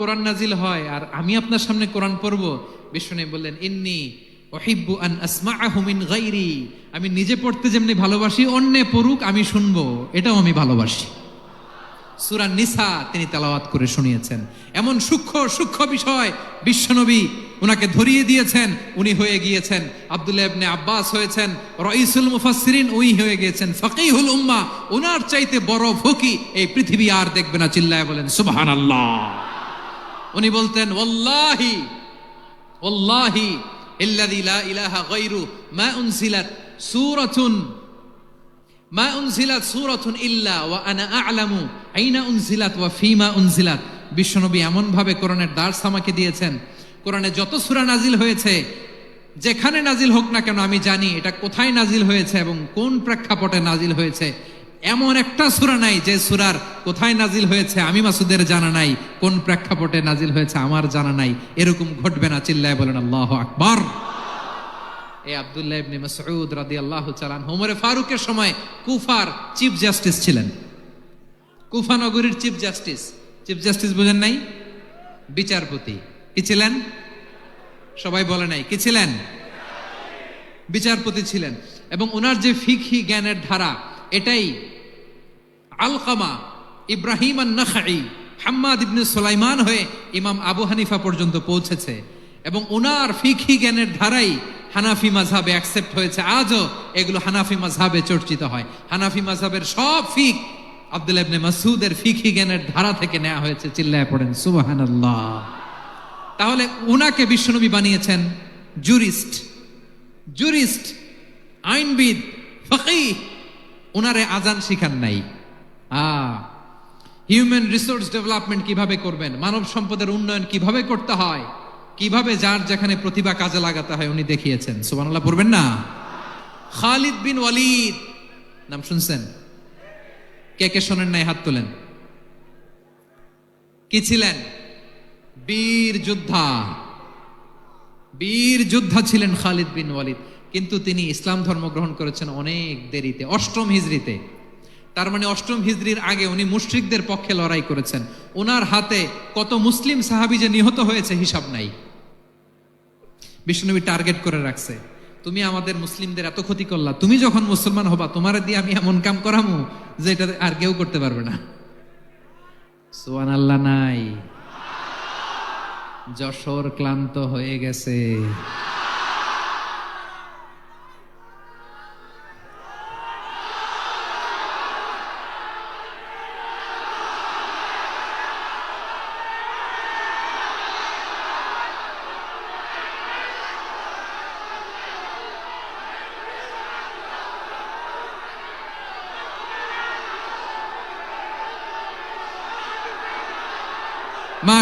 কোরআন নাজিল হয় আর আমি আপনার সামনে কোরআন পড়ব। বিষ্ণু বললেন, ইন্নি ওহিব্বু আন আসমাআহু মিন গাইরি আমি নিজে পড়তে যেমনি ভালোবাসি, অন্যে পড়ুক, আমি শুনব। এটাও আমি ভালোবাসি। সুরা নিসা তিনি তেলাওয়াত করে শুনিয়েছেন। এমন সূক্ষ্ম সূক্ষ্ম বিষয় বিশ্বনবী উনাকে ধরিয়ে দিয়েছেন, উনি হয়ে গিয়েছেন। আব্দুল্লাহ ইবনে আব্বাস হয়েছেন, রইসুল মুফাসসিরিন উই হয়ে গিয়েছেন, ফকিহুল উম্মাহ উনার চাইতে বড় ফকি এই পৃথিবী আর দেখবে না, চিল্লায় বলেন, সুবহানাল্লাহ। উনি বলতেন ইল্লাযী লা ইলাহা মা উনজিলাত মা উনজিলাত ইল্লা ওয়া আনা আ'লামু উনজিলাত উনজিলাত। বিশ্বনবী দিয়েছেন। যত সূরা নাজিল হয়েছে, যেখানে নাজিল হোক না কেন, আমি জানি এটা কোথায় নাজিল হয়েছে এবং কোন প্রেক্ষাপটে নাজিল হয়েছে। এমন একটা সূরা নাই যে সুরার কোথায় নাজিল হয়েছে আমি মাসুদের জানা নাই, কোন প্রেক্ষাপটে নাজিল হয়েছে আমার জানা নাই, এরকম ঘটবে না, চিল্লায় বলেন আল্লাহু আকবার। এই আব্দুল্লাহ ইবনে মাসউদ রাদিয়াল্লাহু তাআলা আনহু ফারুকের সময় কুফার চিফ জাস্টিস ছিলেন। কুফা নগরীর চিফ জাস্টিস চিফ জাস্টিস বুঝেন নাই? বিচারপতি। কি ছিলেন? সবাই বলে নাই, কি ছিলেন? বিচারপতি ছিলেন। এবং ওনার যে ফিকহি জ্ঞানের ধারা এটাই আলকামা ইব্রাহিম নাখাই হাম্মাদ ইবনে সুলাইমান হয়ে ইমাম আবু হানিফা পর্যন্ত পৌঁছেছে এবং ওনার ফিকহি জ্ঞানের ধারাই হানাফি মাঝহাবে অ্যাকসেপ্ট হয়েছে। আজও এগুলো হানাফি মাঝহাবে চর্চিত হয়। হানাফি মাঝহাবের সব ফিক আব্দুল ইবনে মাসুদের ফিকহি জ্ঞানের ধারা থেকে নেওয়া হয়েছে, চিল্লায় পড়েন, সুবহানাল্লাহ। তাহলে উনাকে বিশ্বনবী বানিয়েছেন, জুরিস্ট। জুরিস্ট, আইনবিদ, ফকিহ ওনারে আজান শিখান নাই। আ হিউম্যান রিসোর্স ডেভেলপমেন্ট কীভাবে করবেন? মানব সম্পদের উন্নয়ন কীভাবে করতে হয়? কীভাবে যার যেখানে প্রতিভা কাজে লাগাতে হয় উনি দেখিয়েছেন। সুবহানাল্লাহ, পড়বেন না? খালিদ বিন ওয়ালিদ। নাম শুনছেন? কে কে শোনেন নাই, হাত তোলেন। কি ছিলেন? বীর যোদ্ধা। বীর যোদ্ধা ছিলেন খালিদ বিন ওয়ালিদ। কিন্তু তিনি ইসলাম ধর্ম গ্রহণ করেছেন অনেক দেরিতে, অষ্টম হিজড়িতে। তার মানে অষ্টম হিজড়ির আগে উনি মুশরিকদের পক্ষে লড়াই করেছেন। ওনার হাতে কত মুসলিম সাহাবি যে নিহত হয়েছে হিসাব নাই। বিষ্ণুনবী টার্গেট করে রাখছে, তুমি আমাদের মুসলিমদের এত ক্ষতি করলা, তুমি যখন মুসলমান হবা, তোমার দিয়ে আমি এমন কাম করামু যে এটা আর কেউ করতে পারবে না। সোয়ান আল্লাহ নাই। যশোর ক্লান্ত হয়ে গেছে।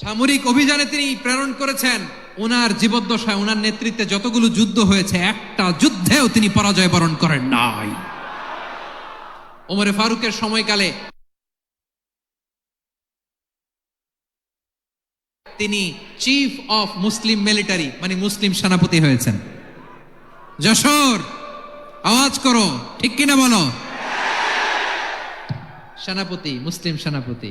সামরিক অভিযানে তিনি প্রেরণ করেছেন। ওনার জীবদ্দশায় ওনার নেতৃত্বে যতগুলো যুদ্ধ হয়েছে, একটা যুদ্ধেও তিনি পরাজয় বরণ করেন নাই। ওমরে ফারুকের সময়কালে তিনি চিফ অফ মুসলিম মিলিটারি মানে মুসলিম সেনাপতি হয়েছেন। যশোর, আওয়াজ করো, ঠিক কিনা বলো? সেনাপতি, মুসলিম সেনাপতি।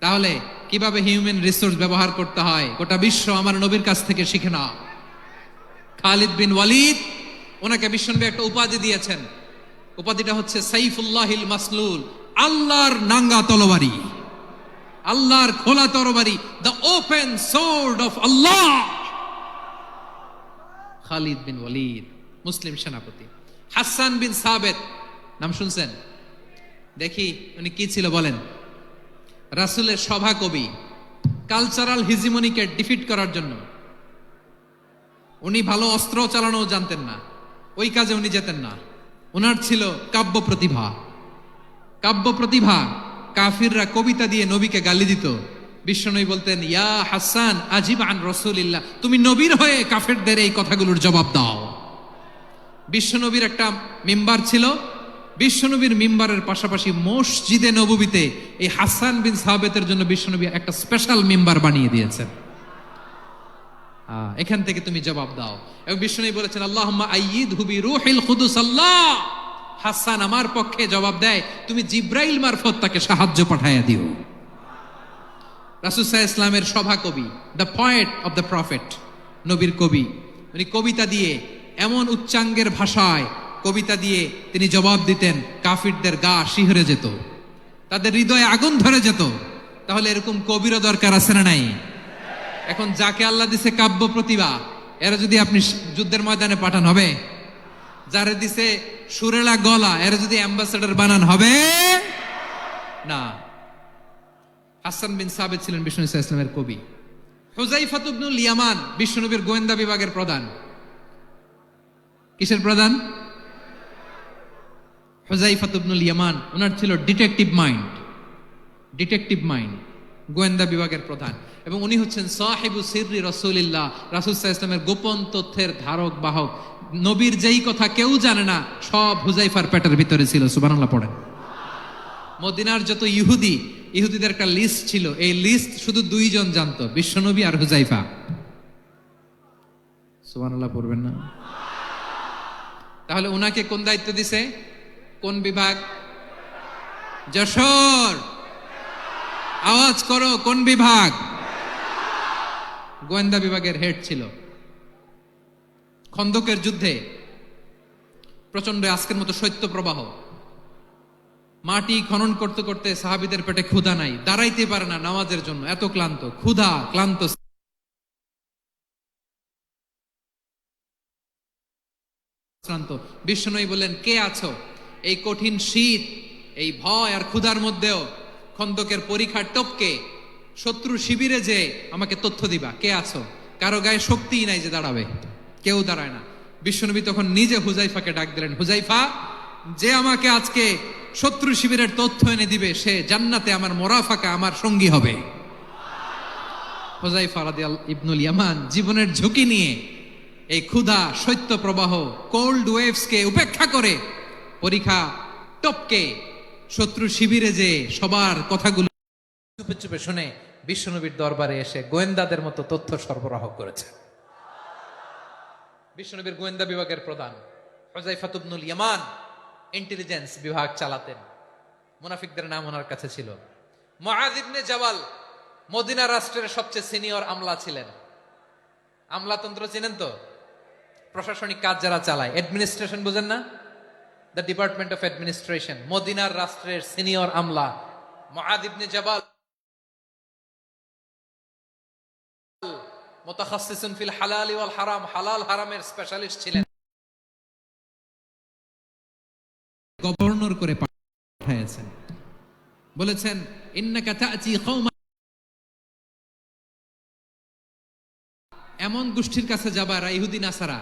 তাহলে কীভাবে হিউম্যান রিসোর্স ব্যবহার করতে হয়, গোটা বিশ্ব আমার নবীর কাছ থেকে শিখে না খালিদ বিন ওয়ালিদ, ওনাকে বিশ্বনবী একটা উপাধি দিয়েছেন। উপাধিটা হচ্ছে সাইফুল্লাহিল মাসলুল, আল্লাহর নাঙ্গা তলবারি আল্লাহর খোলা তরবারি the open sword of Allah Khalid bin Walid, মুসলিম সেনাপতি। হাসান বিন সাবেদ নাম শুনছেন? দেখি উনি কি ছিল বলেন। রাসুলের সভা কবি কালচারাল হিজিমনিকে ডিফিট করার জন্য। উনি ভালো অস্ত্র চালানো জানতেন না, ওই কাজে উনি যেতেন না। ওনার ছিল কাব্য প্রতিভা। কাব্য প্রতিভা কাফিররা কবিতা দিয়ে নবীকে গালি দিত। বিশ্বনবী বলতেন, ইয়া হাসান আজিব আন রসুলিল্লাহ, তুমি নবীর হয়ে কাফেরদের এই কথাগুলোর জবাব দাও। বিশ্বনবীর একটা মেম্বার ছিল বিশ্বনবীর মিম্বারের পাশাপাশি মসজিদে নববীতে এই হাসান বিন সাহাবেতের জন্য বিশ্বনবী একটা স্পেশাল মেম্বার বানিয়ে দিয়েছেন। এখান থেকে তুমি জবাব দাও। এবং বিশ্বনবী বলেছেন আল্লাহ আইয়িদ হুবি রুহিল খুদুস আল্লাহ। হাসান আমার পক্ষে জবাব দেয়, তুমি জিব্রাইল মারফত তাকে সাহায্য পাঠাইয়া দিও। রাসুসাহ ইসলামের সভা কবি, the poet of the prophet, নবীর কবি। উনি কবিতা দিয়ে এমন উচ্চাঙ্গের ভাষায় কবিতা দিয়ে তিনি জবাব দিতেন, কাফিরদের গা শিহরে যেত, তাদের হৃদয়ে আগুন ধরে যেত, তাহলে এরকম কবিরও দরকার আছে না নাই? এখন যাকে আল্লাহ দিছে কাব্য প্রতিভা, এরা যদি আপনি যুদ্ধের ময়দানে পাঠান হবে? যারে দিছে সুরেলা গলা, এরা যদি অ্যাম্বাসেডর বানান হবে? না। হাসান বিন সাবেদ ছিলেন বিষ্ণু ইসা ইসলামের কবি। হুজাইফাত ইবনুল ইয়ামান বিশ্বনবীর গোয়েন্দা বিভাগের প্রধান। কিসের প্রধান? হুজাইফাত ইবনুল ইয়ামান ওনার ছিল ডিটেকটিভ মাইন্ড ডিটেকটিভ মাইন্ড গোয়েন্দা বিভাগের প্রধান। এবং উনি হচ্ছেন সাহেবু সিররি রসুলিল্লাহ, রাসুল ইসলামের গোপন তথ্যের ধারক, বাহক। নবীর যেই কথা কেউ জানে না, সব হুজাইফার পেটের ভিতরে ছিল সুবানাল্লাহ পড়েন। মদিনার যত ইহুদি, ইহুদিদের একটা লিস্ট ছিল, এই লিস্ট শুধু দুইজন জানতো, বিশ্বনবী আর হুজাইফা। সুবহানাল্লাহ পড়বেন না। তাহলে ওনাকে কোন দায়িত্ব দিছে? কোন বিভাগ? যশোর। আওয়াজ করো, কোন বিভাগ? গোয়েন্দা বিভাগের হেড ছিল। খন্দকের যুদ্ধে প্রচণ্ড আজকের মতো শৈত্য প্রবাহ। মাটি খনন করতে করতে সাহাবিদের পেটে ক্ষুধা নাই। দাঁড়াইতে পারে না নামাজের জন্য। এত ক্লান্ত। ক্ষুধা, ক্লান্ত। বিষ্ণুই বললেন, কে আছো? এই কঠিন শীত, এই ভয় আর ক্ষুধার মধ্যেও খন্দকের পরীক্ষার টপকে শত্রু শিবিরে যে আমাকে তথ্য দিবা, কে আছো? কারও গায়ে শক্তিই নাই যে দাঁড়াবে, কেউ দাঁড়ায় না। বিশ্বনবী তখন নিজে হুজাইফাকে ডাক দিলেন, হুজাইফা, যে আমাকে আজকে শত্রু শিবিরের তথ্য এনে দিবে, সে জান্নাতে আমার মোরাফাকা আমার সঙ্গী হবে। হুজাইফা রাদিয়াল, ইবনুল ইয়ামান জীবনের ঝুঁকি নিয়ে এই ক্ষুধা শৈত্য প্রবাহ কোল্ড ওয়েভসকে উপেক্ষা করে পরীক্ষা টপকে শত্রু শিবিরে যে সবার কথাগুলো চুপে চুপে শুনে বিশ্বনবীর দরবারে এসে গোয়েন্দাদের মতো তথ্য সরবরাহ করেছে। বিশ্বনবীর গোয়েন্দা বিভাগের প্রধান হজাইফাতুবনুল ইয়ামান ইন্টেলিজেন্স বিভাগ চালাতেন। মুনাফিকদের নাম ওনার কাছে ছিল। ইবনে জাবাল মদিনা রাষ্ট্রের সবচেয়ে সিনিয়র আমলা ছিলেন। আমলাতন্ত্র চেনেন তো? প্রশাসনিক কাজ যারা চালায়, অ্যাডমিনিস্ট্রেশন বুঝেন না? দ্য ডিপার্টমেন্ট অফ অ্যাডমিনিস্ট্রেশন মদিনার রাষ্ট্রের সিনিয়র আমলা মুআয ইবনে জাবাল ফিল হালাল ওয়াল হারাম হালাল হারামের স্পেশালিস্ট ছিলেন। গভর্নর করে পাঠিয়েছেন। বলেছেন, ইন্নাকা তা'তি কওমা এমন গোষ্ঠীর কাছে যাবা ইহুদি নাসারা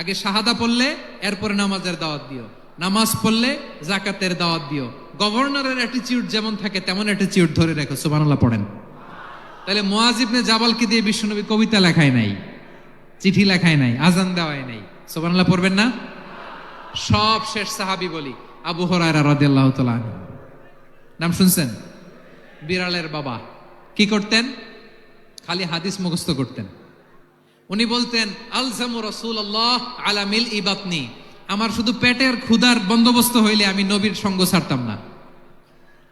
আগে শাহাদা পড়লে, এরপরে নামাজের দাওয়াত দিও। নামাজ পড়লে জাকাতের দাওয়াত দিও। গভর্নরের অ্যাটিচিউড যেমন থাকে, তেমন অ্যাটিচিউড ধরে রেখো। সুবহানাল্লাহ, পড়েন। তাহলে মুয়াজিবনে জাবালকে দিয়ে বিশ্বনবী কবিতা লেখায় নাই, চিঠি লেখায় নাই, আজান দেওয়ায় নাই। সুবহানাল্লাহ, পড়বেন না? সব শেষ সাহাবি বলি, আবু হরায়রা রাদিয়াল্লাহু তাআলা। নাম শুনছেন? বিড়ালের বাবা। কি করতেন? খালি হাদিস মুখস্থ করতেন। উনি বলতেন, আলজামু রসুল আল্লাহ আলামিল ইবাতনি আমার শুধু পেটের ক্ষুধার বন্দোবস্ত হইলে আমি নবীর সঙ্গ ছাড়তাম না।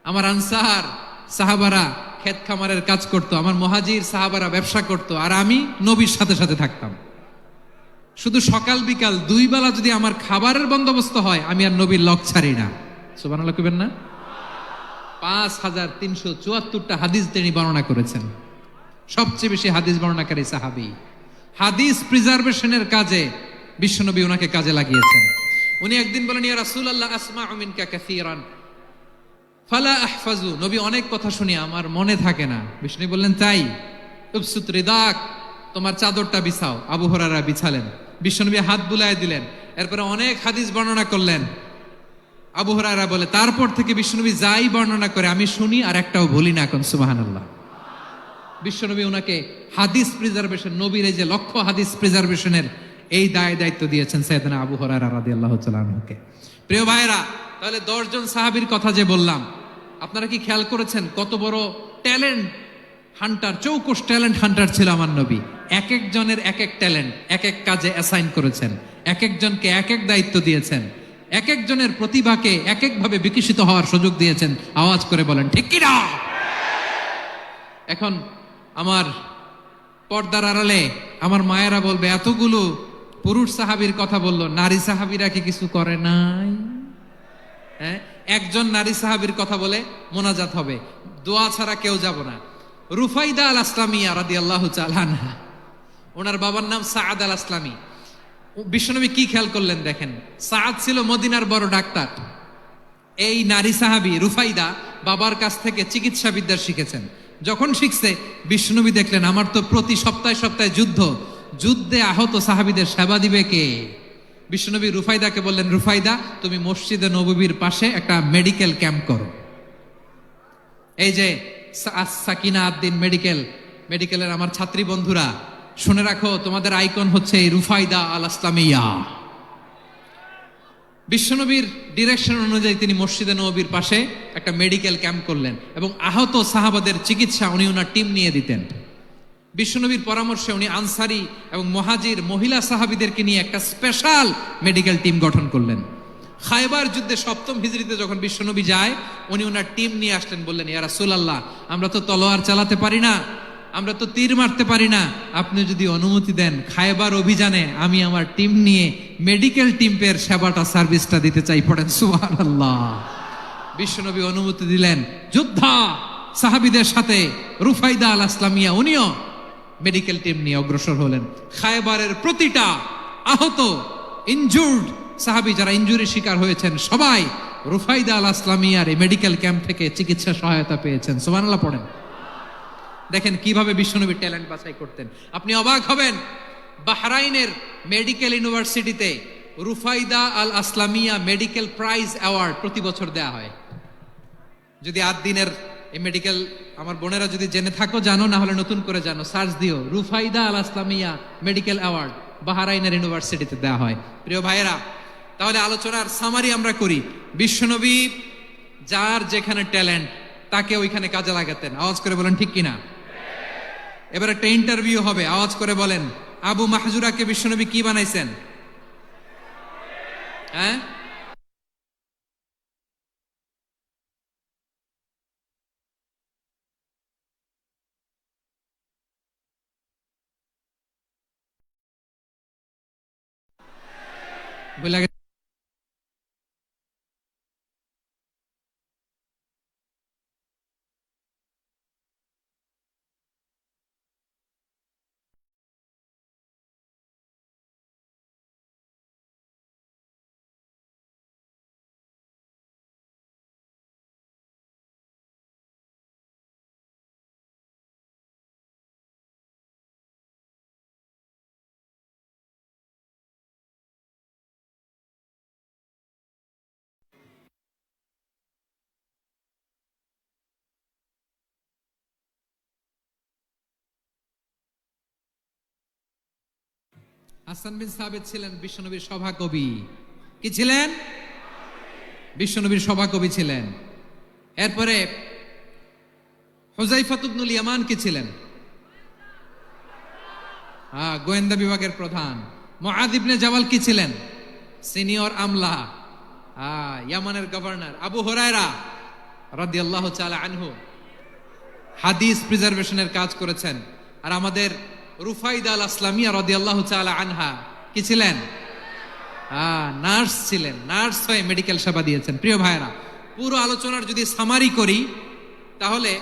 আমার আনসার সাহাবারা ক্ষেত খামারের কাজ করতো, আমার মহাজির সাহাবারা ব্যবসা করতো, আর আমি নবীর সাথে সাথে থাকতাম। শুধু সকাল বিকাল দুই বেলা যদি আমার খাবারের বন্দোবস্ত হয়, আমি আর নবীর লক ছাড়ি না। সুবান কবেন না? পাঁচ হাজার তিনশো চুয়াত্তরটা হাদিস তিনি বর্ণনা করেছেন। সবচেয়ে বেশি হাদিস বর্ণনাকারী সাহাবি। হাদিস প্রিজার্ভেশনের কাজে বিশ্বনবী ওনাকে কাজে লাগিয়েছেন। উনি একদিন বলেন, ইয়া রাসূলুল্লাহ আসমা মিনকা কাসীরান। ফালা আহফাজু নবী অনেক কথা শুনি আমার মনে থাকে না। বিষ্ণু বললেন, তাই। উপসুত রিদাক। তোমার চাদরটা বিছাও। আবু হরারা বিছালেন। বিশ্বনবী হাত বুলায় দিলেন। এরপরে অনেক হাদিস বর্ণনা করলেন। আবু হরারা বলে, তারপর থেকে বিশ্বনবী যাই বর্ণনা করে, আমি শুনি আর একটাও বলি না এখন, সুবহানাল্লাহ। বিশ্বনবী ওনাকে হাদিস প্রিজার্ভেশন নবীর এই যে লক্ষ্য হাদিস প্রিজার্ভেশনের এই দায় দায়িত্ব দিয়েছেন সৈয়দনা আবু হরারা রাদিয়াল্লাহু তাআলা আনহুকে। প্রিয় ভাইরা তাহলে দশজন সাহাবীর কথা যে বললাম, আপনারা কি খেয়াল করেছেন কত বড় ট্যালেন্ট হান্টার চৌকস ট্যালেন্ট হান্টার ছিল আমার নবী। এক একজনের এক এক ট্যালেন্ট, এক এক কাজে অ্যাসাইন করেছেন, এক একজনকে এক এক দায়িত্ব দিয়েছেন, এক একজনের প্রতিভাকে এক একভাবে বিকশিত হওয়ার সুযোগ দিয়েছেন, আওয়াজ করে বলেন, ঠিক কিনা এখন আমার পর্দার আড়ালে আমার মায়েরা বলবে, এতগুলো পুরুষ সাহাবীর কথা বলল, নারী সাহাবীরা কি কিছু করে নাই? হ্যাঁ? একজন নারী সাহাবীর কথা বলে মোনাজাত হবে। দোয়া ছাড়া কেউ যাব না। রুফাইদা আল আসলামিয়া রাদি আল্লাহ চালানহা ওনার বাবার নাম সাদ আল আসলামী বিশ্বনবী কি খেয়াল করলেন দেখেন? সাদ ছিল মদিনার বড় ডাক্তার। এই নারী সাহাবী রুফাইদা বাবার কাছ থেকে চিকিৎসা বিদ্যা শিখেছেন। যখন শিখছে বিষ্ণুনবী দেখলেন, আমার তো প্রতি সপ্তাহে সপ্তাহে যুদ্ধ। যুদ্ধে আহত সাহাবিদের সেবা দিবে কে? বিষ্ণুনবী রুফাইদাকে বললেন, রুফাইদা, তুমি মসজিদে নববীর পাশে একটা মেডিকেল ক্যাম্প করো। এই যে সাকিনা আদ্দিন মেডিকেল, মেডিকেলের আমার ছাত্রী বন্ধুরা, শুনে রাখো, তোমাদের আইকন হচ্ছে রুফাইদা আল আসলামিয়া বিশ্বনবীর ডিরেকশন অনুযায়ী তিনি মসজিদে নবীর পাশে একটা মেডিকেল ক্যাম্প করলেন এবং আহত সাহাবাদের চিকিৎসা উনি ওনার টিম নিয়ে দিতেন। বিশ্বনবীর পরামর্শে উনি আনসারি এবং মহাজির মহিলা সাহাবিদেরকে নিয়ে একটা স্পেশাল মেডিকেল টিম গঠন করলেন। খাইবার যুদ্ধে সপ্তম হিজড়িতে যখন বিশ্বনবী যায়, উনি ওনার টিম নিয়ে আসলেন, বললেন ইয়ারা সুলাল্লাহ আমরা তো তলোয়ার চালাতে পারি না, আমরা তো তীর মারতে পারি না। আপনি যদি অনুমতি দেন, খায়বার অভিযানে আমি আমার টিম নিয়ে মেডিকেল টিমের সেবাটা, সার্ভিসটা দিতে চাই। পড়েন, সুবহানাল্লাহ। বিশ্বনবী অনুমতি দিলেন, যোদ্ধা সাহাবিদের সাথে রুফাইদা আল আসলামিয়া, উনিও মেডিকেল টিম নিয়ে অগ্রসর হলেন। খায়বারের প্রতিটা আহত ইনজুর্ড সাহাবি যারা ইনজুরির শিকার হয়েছেন, সবাই রুফাইদা আল আসলামিয়ার এই মেডিকেল ক্যাম্প থেকে চিকিৎসা সহায়তা পেয়েছেন। সুবহানাল্লাহ পড়েন। দেখেন কীভাবে বিশ্বনবী ট্যালেন্ট বাছাই করতেন। আপনি অবাক হবেন, বাহরাইনের মেডিকেল ইউনিভার্সিটিতে Rufaida al Aslamia medical prize award প্রতি বছর দেয়া হয়। যদি আট দিনের এই মেডিকেল আমার বোনেরা যদি জেনে থাকো, জানো, না হলে নতুন করে জানো। সার্চ দিও, রুফাইদা আল আসলামিয়া মেডিকেল অ্যাওয়ার্ড বাহারাইনের ইউনিভার্সিটিতে দেওয়া হয়। প্রিয় ভাইয়েরা, তাহলে আলোচনার সামারি আমরা করি। বিশ্বনবী, যার যেখানে ট্যালেন্ট তাকে ওইখানে কাজে লাগাতেন। আওয়াজ করে বলেন, ঠিক কিনা? এবার একটা ইন্টারভিউ হবে। আওয়াজ করে বলেন, আবু মাহজুরাকে বিশ্বনবী কি বানাইছেন? হ্যাঁ? বলে গেছে- হাসান বিন সাবেদ ছিলেন বিশ্বনবীর সভাকবি। কি ছিলেন? বিশ্বনবীর সভাকবি ছিলেন। এরপরে হুজাইফাতুবনুল ইয়ামান কি ছিলেন? হ্যাঁ গোয়েন্দা বিভাগের প্রধান। মহাদ ইবনে জামাল কি ছিলেন? সিনিয়র আমলা। হ্যাঁ ইয়ামানের গভর্নর। আবু হরায়রা রাদিয়াল্লাহু তাআলা আনহু। হাদিস প্রিজার্ভেশনের কাজ করেছেন। আর আমাদের রুফাইদ আল আসলামিয়া রাদিয়াল্লাহু তাআলা আনহা, কি ছিলেন? হ্যাঁ নার্স ছিলেন, নার্স হয়ে মেডিকেল সেবা দিয়েছেন। প্রিয় ভাইরা পুরো আলোচনার যদি সামারি করি, তাহলে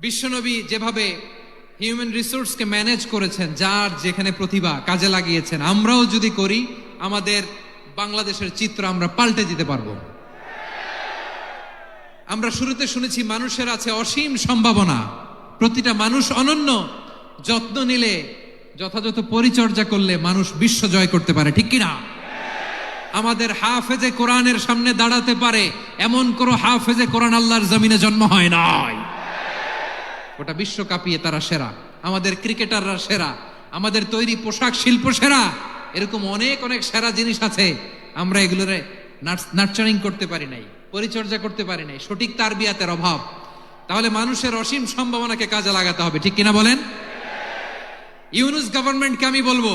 বিশ্বনবী যেভাবে হিউম্যান রিসোর্সকে ম্যানেজ করেছেন, যার যেখানে প্রতিভা কাজে লাগিয়েছেন, আমরাও যদি করি, আমাদের বাংলাদেশের চিত্র আমরা পাল্টে দিতে পারব। আমরা শুরুতে শুনেছি, মানুষের আছে অসীম সম্ভাবনা। প্রতিটা মানুষ অনন্য। যত্ন নিলে, যথাযথ পরিচর্যা করলে মানুষ বিশ্ব জয় করতে পারে, ঠিক কিনা? আমাদের হাফেজে কোরআনের সামনে দাঁড়াতে পারে, এমন কোন হাফেজে কোরআন আল্লাহর জমিনে জন্ম হয় নাই। গোটা বিশ্ব কাঁপিয়ে তারা সেরা, আমাদের ক্রিকেটাররা সেরা, আমাদের তৈরি পোশাক শিল্প সেরা, এরকম অনেক অনেক সেরা জিনিস আছে, আমরা এগুলোরে নার্চারিং করতে পারি নাই, পরিচর্যা করতে পারি নাই, সঠিক তারবিয়াতের অভাব। তাহলে মানুষের অসীম সম্ভাবনাকে কাজে লাগাতে হবে, ঠিক কিনা বলেন? ইউনুস গভর্নমেন্টকে আমি বলব,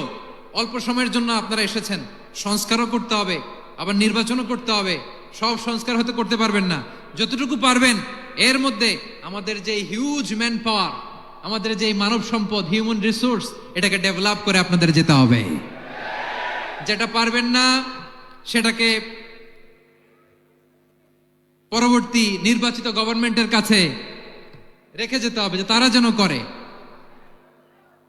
অল্প সময়ের জন্য আপনারা এসেছেন, সংস্কারও করতে হবে, আবার নির্বাচনও করতে হবে, সব সংস্কার হয়তো করতে পারবেন না। যতটুকু পারবেন, এর মধ্যে আমাদের যে হিউজ ম্যান পাওয়ার আমাদের যে মানব সম্পদ হিউম্যান রিসোর্স এটাকে ডেভেলপ করে আপনাদের যেতে হবে। যেটা পারবেন না, সেটাকে পরবর্তী নির্বাচিত গভর্নমেন্টের কাছে রেখে যেতে হবে, যে তারা যেন করে।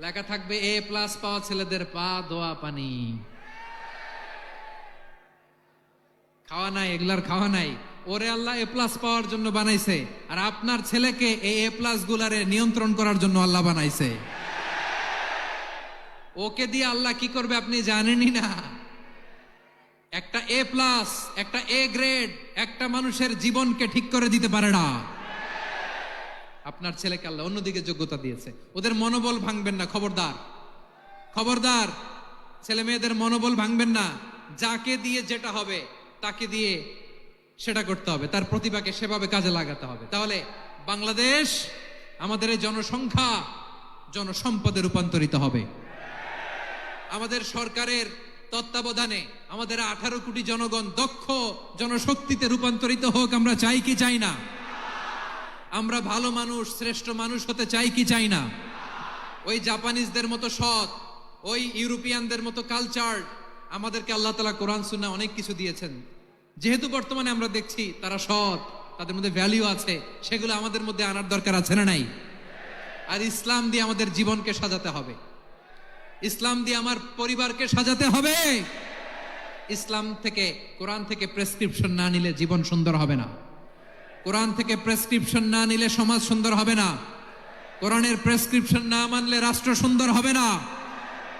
লেখা থাকবে এ প্লাস পাওয়া ছেলেদের পা, দোয়া, পানি। খাওয়া নাই, এগুলার খাওয়া নাই। ওরে আল্লাহ এ প্লাস পাওয়ার জন্য বানাইছে। আর আপনার ছেলেকে এই এ প্লাস গুলারে নিয়ন্ত্রণ করার জন্য আল্লাহ বানাইছে। ওকে দিয়ে আল্লাহ কি করবে আপনি জানেনই না। একটা এ প্লাস একটা এ গ্রেড একটা মানুষের জীবনকে ঠিক করে দিতে পারে না। আপনার ছেলেকে আল্লাহ অন্যদিকে যোগ্যতা দিয়েছে। ওদের মনোবল ভাঙবেন না, খবরদার। খবরদার, ছেলে মেয়েদের মনোবল ভাঙবেন না। যাকে দিয়ে যেটা হবে, তাকে দিয়ে সেটা করতে হবে। তার প্রতিভাকে সেভাবে কাজে লাগাতে হবে। তাহলে বাংলাদেশ আমাদের এই জনসংখ্যা জনসম্পদে রূপান্তরিত হবে। আমাদের সরকারের তত্ত্বাবধানে আমাদের আঠারো কোটি জনগণ দক্ষ জনশক্তিতে রূপান্তরিত হোক, আমরা চাই কি চাই না। আমরা ভালো মানুষ, শ্রেষ্ঠ মানুষ হতে চাই কি চাই না? ওই জাপানিজদের মতো সৎ, ওই ইউরোপিয়ানদের মতো কালচার আমাদেরকে আল্লাহ তালা কোরআন সুন্না অনেক কিছু দিয়েছেন। যেহেতু বর্তমানে আমরা দেখছি তারা সৎ, তাদের মধ্যে ভ্যালিউ আছে, সেগুলো আমাদের মধ্যে আনার দরকার আছে না নাই? আর ইসলাম দিয়ে আমাদের জীবনকে সাজাতে হবে। ইসলাম দিয়ে আমার পরিবারকে সাজাতে হবে। ইসলাম থেকে, কোরআন থেকে প্রেসক্রিপশন না নিলে জীবন সুন্দর হবে না। কোরআন থেকে প্রেসক্রিপশন না নিলে সমাজ সুন্দর হবে না। কোরআনের প্রেসক্রিপশন না মানলে রাষ্ট্র সুন্দর হবে না।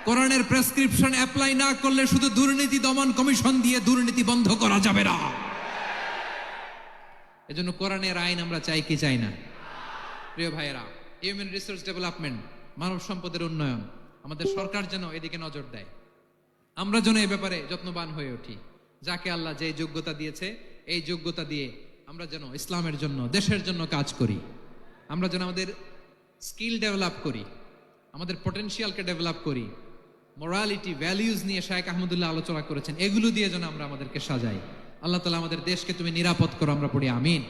কোরআনের প্রেসক্রিপশন অ্যাপ্লাই না করলে শুধু দুর্নীতি দমন কমিশন দিয়ে দুর্নীতি বন্ধ করা যাবে না। এজন্য কোরআনের আইন আমরা চাই কি চাই না? প্রিয় ভাইয়েরা হিউম্যান রিসোর্স ডেভেলপমেন্ট মানব সম্পদের উন্নয়ন, আমাদের সরকার যেন এদিকে নজর দেয়। আমরা যেন এ ব্যাপারে যত্নবান হয়ে উঠি। যাকে আল্লাহ যে যোগ্যতা দিয়েছে, এই যোগ্যতা দিয়ে আমরা যেন ইসলামের জন্য, দেশের জন্য কাজ করি। আমরা যেন আমাদের স্কিল ডেভেলপ করি, আমাদের পটেনশিয়ালকে ডেভেলপ করি মোরালিটি ভ্যালিউজ নিয়ে শায়েক আহমদুল্লাহ আলোচনা করেছেন, এগুলো দিয়ে যেন আমরা আমাদেরকে সাজাই। আল্লাহ তালা আমাদের দেশকে তুমি নিরাপদ করো, আমরা পড়ি, আমিন।